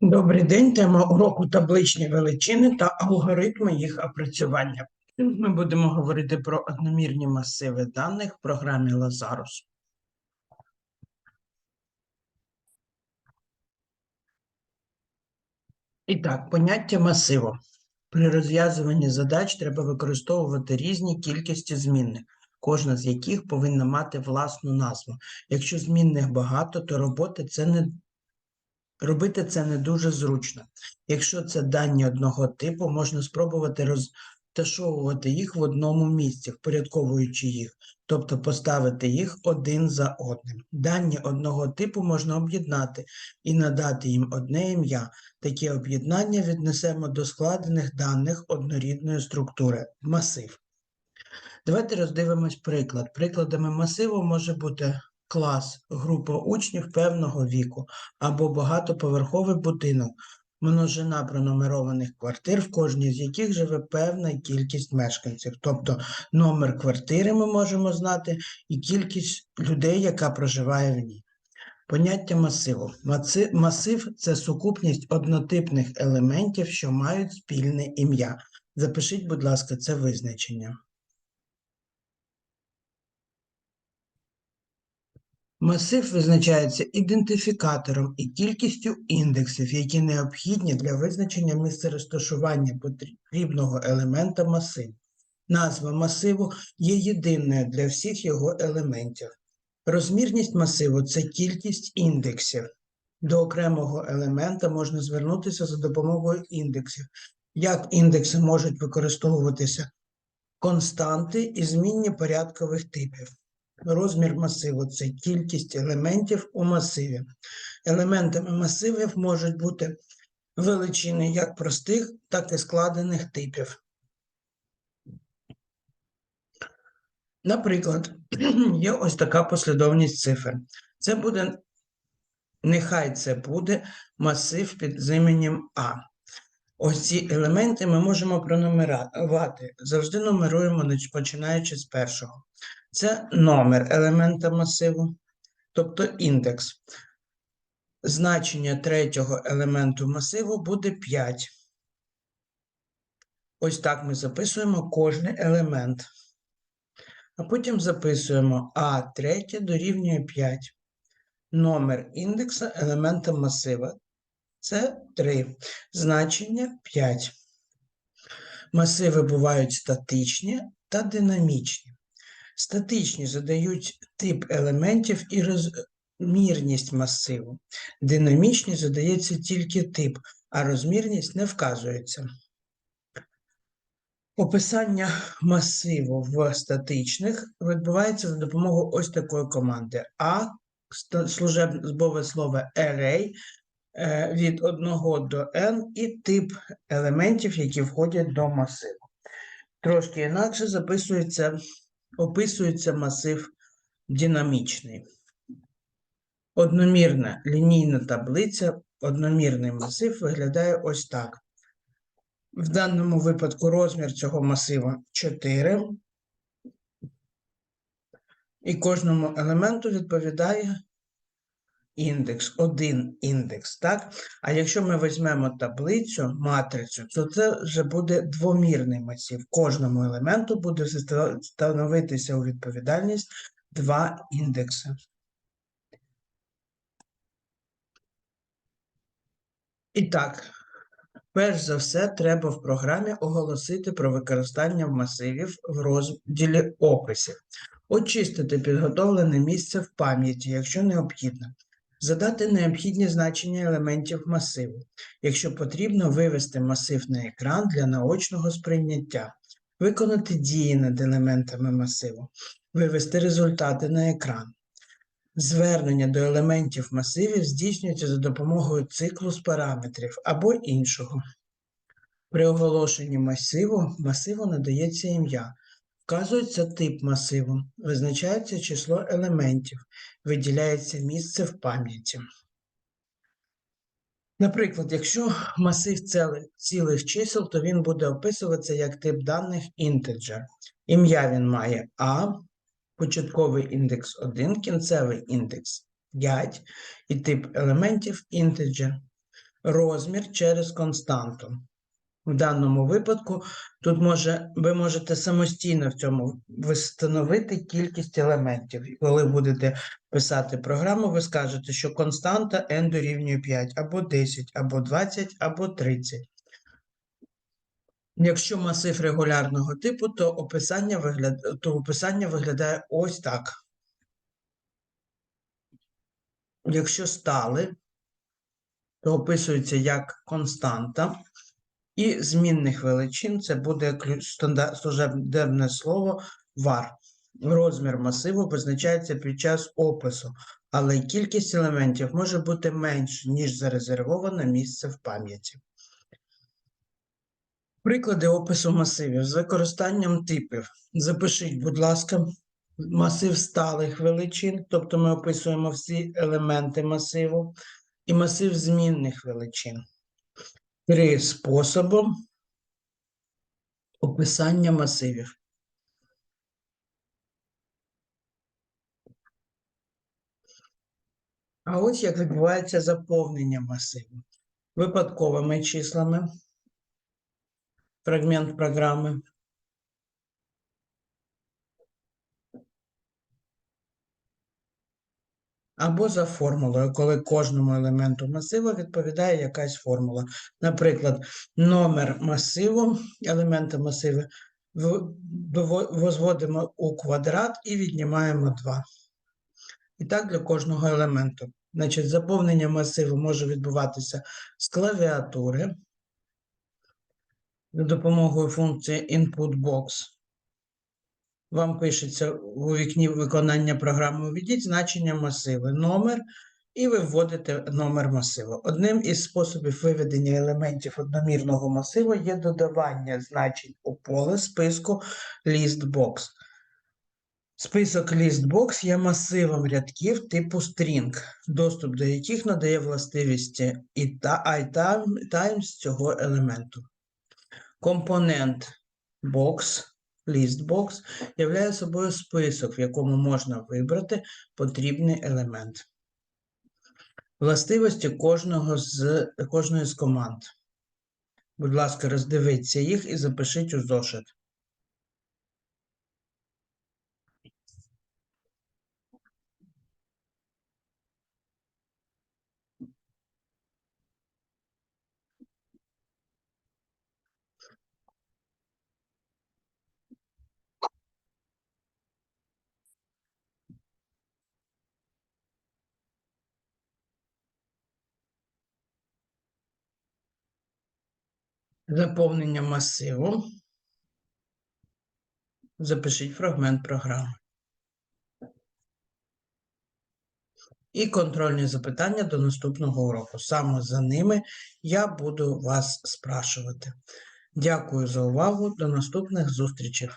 Добрий день. Тема уроку табличні величини та алгоритми їх опрацювання. Ми будемо говорити про одномірні масиви даних в програмі Lazarus. І так, поняття масиву. При розв'язуванні задач треба використовувати різні кількості змінних, кожна з яких повинна мати власну назву. Якщо змінних багато, то роботи це не Робити це не дуже зручно. Якщо це дані одного типу, можна спробувати розташовувати їх в одному місці, впорядковуючи їх, тобто поставити їх один за одним. Дані одного типу можна об'єднати і надати їм одне ім'я. Такі об'єднання віднесемо до складених даних однорідної структури масив. Давайте роздивимось приклад. Прикладами масиву може бути клас, група учнів певного віку або багатоповерховий будинок, множина пронумерованих квартир, в кожній з яких живе певна кількість мешканців. Тобто номер квартири ми можемо знати і кількість людей, яка проживає в ній. Поняття масиву. Масив це сукупність однотипних елементів, що мають спільне ім'я. Запишіть, будь ласка, це визначення. Масив визначається ідентифікатором і кількістю індексів, які необхідні для визначення місця розташування потрібного елемента масиву. Назва масиву є єдиною для всіх його елементів. Розмірність масиву це кількість індексів. До окремого елемента можна звернутися за допомогою індексів. Як індекси можуть використовуватися константи і змінні порядкових типів. Розмір масиву це кількість елементів у масиві. Елементами масивів можуть бути величини як простих, так і складених типів. Наприклад, є ось така послідовність цифр. Це буде, нехай це буде масив під іменем А. Ось ці елементи ми можемо пронумерувати. Завжди нумеруємо, починаючи з першого. Це номер елемента масиву, тобто індекс. Значення третього елементу масиву буде 5. Ось так ми записуємо кожний елемент. А потім записуємо А третє дорівнює 5. Номер індекса елемента масива. Це 3. Значення 5. Масиви бувають статичні та динамічні. Статичні задають тип елементів і розмірність масиву. Динамічні задається тільки тип, а розмірність не вказується. Описання масиву в статичних відбувається за допомогою ось такої команди. А службове слово array від 1 до n і тип елементів, які входять до масиву. Трошки інакше записується описується масив динамічний. Одномірна лінійна таблиця, одномірний масив виглядає ось так. В даному випадку розмір цього масива 4. І кожному елементу відповідає індекс, один індекс, так? А якщо ми візьмемо таблицю, матрицю, то це вже буде двомірний масив. Кожному елементу буде ста- становитися у відповідальність два індекси. І так, перш за все, треба в програмі оголосити про використання масивів в розділі описів, очистити підготовлене місце в пам'яті, якщо необхідно. Задати необхідні значення елементів масиву. Якщо потрібно, вивести масив на екран для наочного сприйняття, виконати дії над елементами масиву, вивести результати на екран. Звернення до елементів масивів здійснюється за допомогою циклу з параметрів або іншого. При оголошенні масиву масиву надається ім'я. Вказується тип масиву, визначається число елементів, виділяється місце в пам'яті. Наприклад, якщо масив цілих, чисел, то він буде описуватися як тип даних integer. Ім'я він має А, початковий індекс 1, кінцевий індекс 5 і тип елементів integer. розмір через константу. В даному випадку тут може, ви можете самостійно в цьому встановити кількість елементів. І коли будете писати програму, ви скажете, що константа n дорівнює 5, або 10, або 20, або 30. Якщо масив регулярного типу, то описання, вигляд... то описання виглядає ось так. Якщо стали, то описується як константа. І змінних величин це буде служебне слово var. Розмір масиву визначається під час опису, але кількість елементів може бути менше, ніж зарезервоване місце в пам'яті. Приклади опису масивів з використанням типів. Запишіть, будь ласка, масив сталих величин, тобто ми описуємо всі елементи масиву, і масив змінних величин. Три способи описання масивів. А ось як відбувається заповнення масиву. Випадковими числами. Фрагмент програми. Або за формулою, коли кожному елементу масиву відповідає якась формула. Наприклад, номер масиву, елемента масиву возводимо у квадрат і віднімаємо 2. І так для кожного елементу. Значить, заповнення масиву може відбуватися з клавіатури за допомогою функції InputBox. Вам пишеться у вікні виконання програми «Введіть значення масиву, номер, і ви вводите номер масиву. Одним із способів виведення елементів одномірного масиву є додавання значень у поле списку ListBox. Список ListBox є масивом рядків типу string, доступ до яких надає властивості і times цього елементу. Компонент box, listbox являє собою список, в якому можна вибрати потрібний елемент. Властивості кожного з, кожної з команд. Будь ласка, роздивіться їх і запишіть у зошит. Заповнення масиву. Запишіть фрагмент програми. І контрольні запитання до наступного уроку. Саме за ними я буду вас спрашувати. Дякую за увагу. До наступних зустрічей.